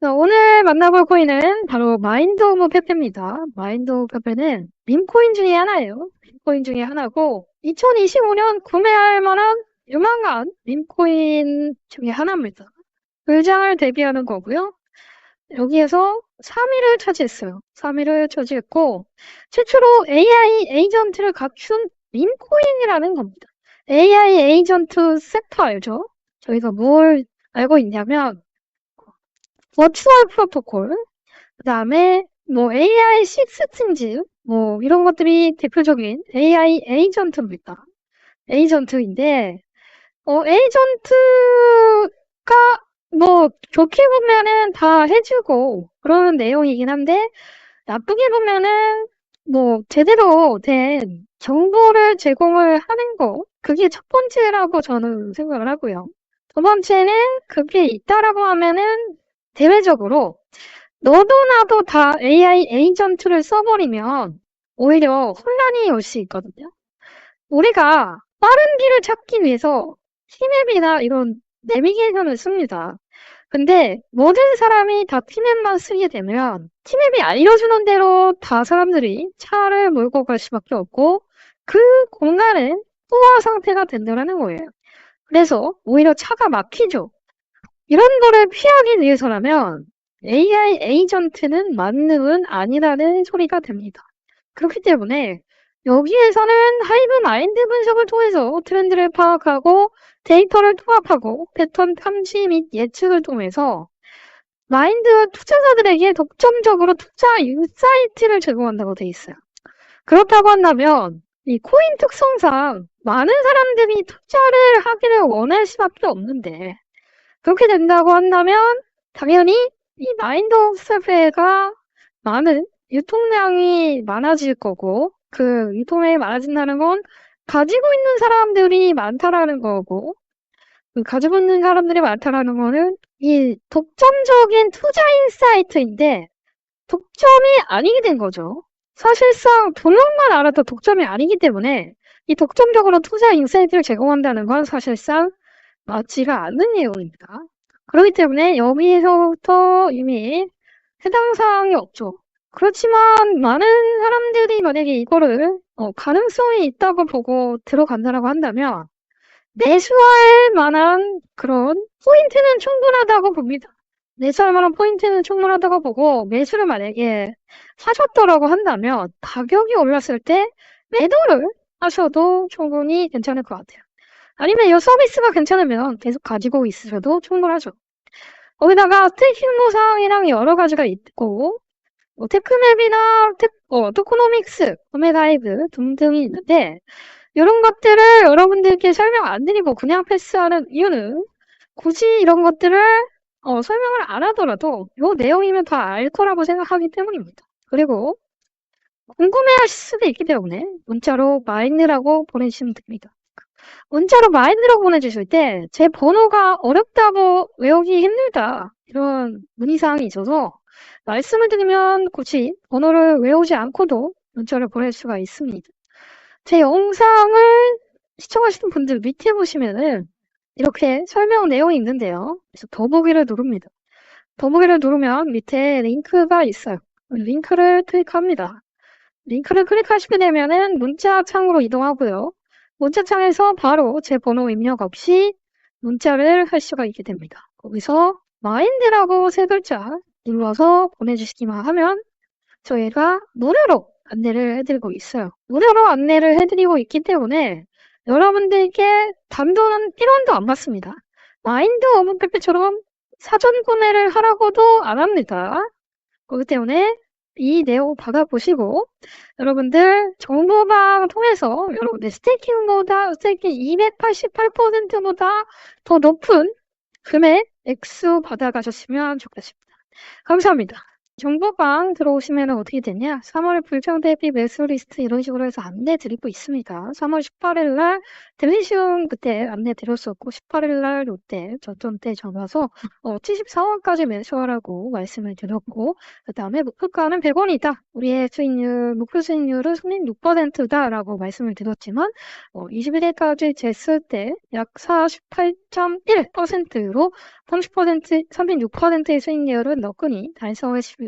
자, 오늘 만나볼 코인은 바로 마인드 오브 페페입니다. 마인드 오브 페페는 밈코인 중에 하나예요. 밈코인 중에 하나고 2025년 구매할 만한 유망한 밈코인 중에 하나입니다. 불장을 대비하는 거고요. 여기에서 3위를 차지했어요. 3위를 차지했고 최초로 AI 에이전트를 갖춘 밈코인이라는 겁니다. AI 에이전트 섹터 알죠? 저희가 뭘 알고 있냐면 버추얼 프로토콜, 그 다음에 뭐 AI 식스팅즈, 뭐 이런 것들이 대표적인 AI 에이전트입니다. 에이전트인데, 어, 에이전트가 뭐 좋게 보면은 다 해주고 그러는 내용이긴 한데, 나쁘게 보면은 뭐 제대로 된 정보를 제공을 하는 거, 그게 첫 번째라고 저는 생각을 하고요. 두 번째는 그게 있다라고 하면은 대외적으로 너도 나도 다 AI 에이전트를 써버리면 오히려 혼란이 올 수 있거든요. 우리가 빠른 길을 찾기 위해서 티맵이나 이런 내비게이션을 씁니다. 근데 모든 사람이 다 티맵만 쓰게 되면 티맵이 알려주는 대로 다 사람들이 차를 몰고 갈 수밖에 없고 그 공간은 포화 상태가 된다는 거예요. 그래서 오히려 차가 막히죠. 이런 거를 피하기 위해서라면 AI 에이전트는 만능은 아니라는 소리가 됩니다. 그렇기 때문에 여기에서는 하이브 마인드 분석을 통해서 트렌드를 파악하고 데이터를 통합하고 패턴 탐지 및 예측을 통해서 마인드 투자자들에게 독점적으로 투자 인사이트를 제공한다고 돼 있어요. 그렇다고 한다면 이 코인 특성상 많은 사람들이 투자를 하기를 원할 수밖에 없는데 그렇게 된다고 한다면 당연히 이 마인드 세페가 많은 유통량이 많아질 거고 그 유통량이 많아진다는 건 가지고 있는 사람들이 많다라는 거고 그 가지고 있는 사람들이 많다라는 거는 이 독점적인 투자 인 사이트인데 독점이 아니게 된 거죠. 사실상 돈력만 알아도 독점이 아니기 때문에 이 독점적으로 투자 인사이트를 제공한다는 건 사실상 맞지가 않는 내용입니다. 그렇기 때문에 여기에서부터 이미 해당 사항이 없죠. 그렇지만 많은 사람들이 만약에 이거를 어, 가능성이 있다고 보고 들어간다라고 한다면 매수할 만한 그런 포인트는 충분하다고 봅니다. 매수할 만한 포인트는 충분하다고 보고 매수를 만약에 하셨더라고 한다면 가격이 올랐을 때 매도를 하셔도 충분히 괜찮을 것 같아요. 아니면 이 서비스가 괜찮으면 계속 가지고 있으셔도 충분하죠. 거기다가 스테이킹 보상이랑 여러 가지가 있고 뭐 테크맵이나 테, 어, 토코노믹스, 오메가이브 등등이 있는데 이런 것들을 여러분들께 설명 안 드리고 그냥 패스하는 이유는 굳이 이런 것들을 어, 설명을 안 하더라도 이 내용이면 다 알 거라고 생각하기 때문입니다. 그리고 궁금해하실 수도 있기 때문에 문자로 마인드라고 보내주시면 됩니다. 문자로 마인드라고 보내주실 때 제 번호가 어렵다고 외우기 힘들다 이런 문의사항이 있어서 말씀을 드리면 굳이 번호를 외우지 않고도 문자를 보낼 수가 있습니다. 제 영상을 시청하시는 분들 밑에 보시면은 이렇게 설명 내용이 있는데요. 그래서 더보기를 누릅니다. 더보기를 누르면 밑에 링크가 있어요. 링크를 클릭합니다. 링크를 클릭하시게 되면은 문자 창으로 이동하고요. 문자창에서 바로 제 번호 입력 없이 문자를 할 수가 있게 됩니다. 거기서 마인드라고 세 글자 눌러서 보내주시기만 하면 저희가 무료로 안내를 해드리고 있어요. 무료로 안내를 해드리고 있기 때문에 여러분들께 단도는 1원도 안 받습니다. 마인드 오브 페페처럼 사전 구매를 하라고도 안 합니다. 그렇기 때문에 이 내용 받아보시고 여러분들 정보방 통해서 여러분들 스테이킹보다 스테이킹 288%보다 더 높은 금액 액수 받아가셨으면 좋겠습니다. 감사합니다. 정보방 들어오시면 어떻게 되냐? 3월 불평 대비 매수 리스트 이런 식으로 해서 안내 드리고 있습니다. 3월 18일 날 델리시움 그때 안내 드렸었고 18일 날 롯데 저점 때 전화서 어, 74원까지 매수하라고 말씀을 드렸고 그 다음에 목표가는 100원이다. 우리의 수익률 목표 수익률은 36%다라고 말씀을 드렸지만 어, 21일까지 쟀을 때 약 48.1%로 30%, 36%의 수익률은 너끈히 수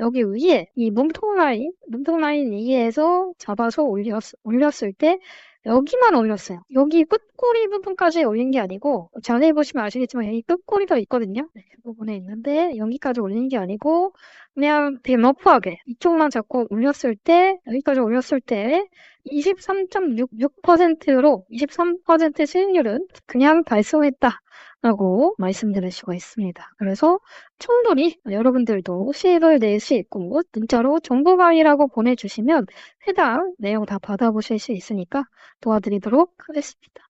여기 위에 이 몸통 라인, 몸통 라인 위에서 잡아서 올렸, 올렸을 때 여기만 올렸어요. 여기 끝꼬리 부분까지 올린 게 아니고 자세히 보시면 아시겠지만 여기 끝꼬리가 있거든요. 네, 그 부분에 있는데 여기까지 올린 게 아니고 그냥 되게 러프하게 이쪽만 잡고 올렸을 때 여기까지 올렸을 때 23.66%로 23% 수익률은 그냥 달성했다. 라고 말씀드릴 수가 있습니다. 그래서 충분히 여러분들도 수익을 낼수 있고 문자로 정보강의라고 보내주시면 해당 내용 다 받아보실 수 있으니까 도와드리도록 하겠습니다.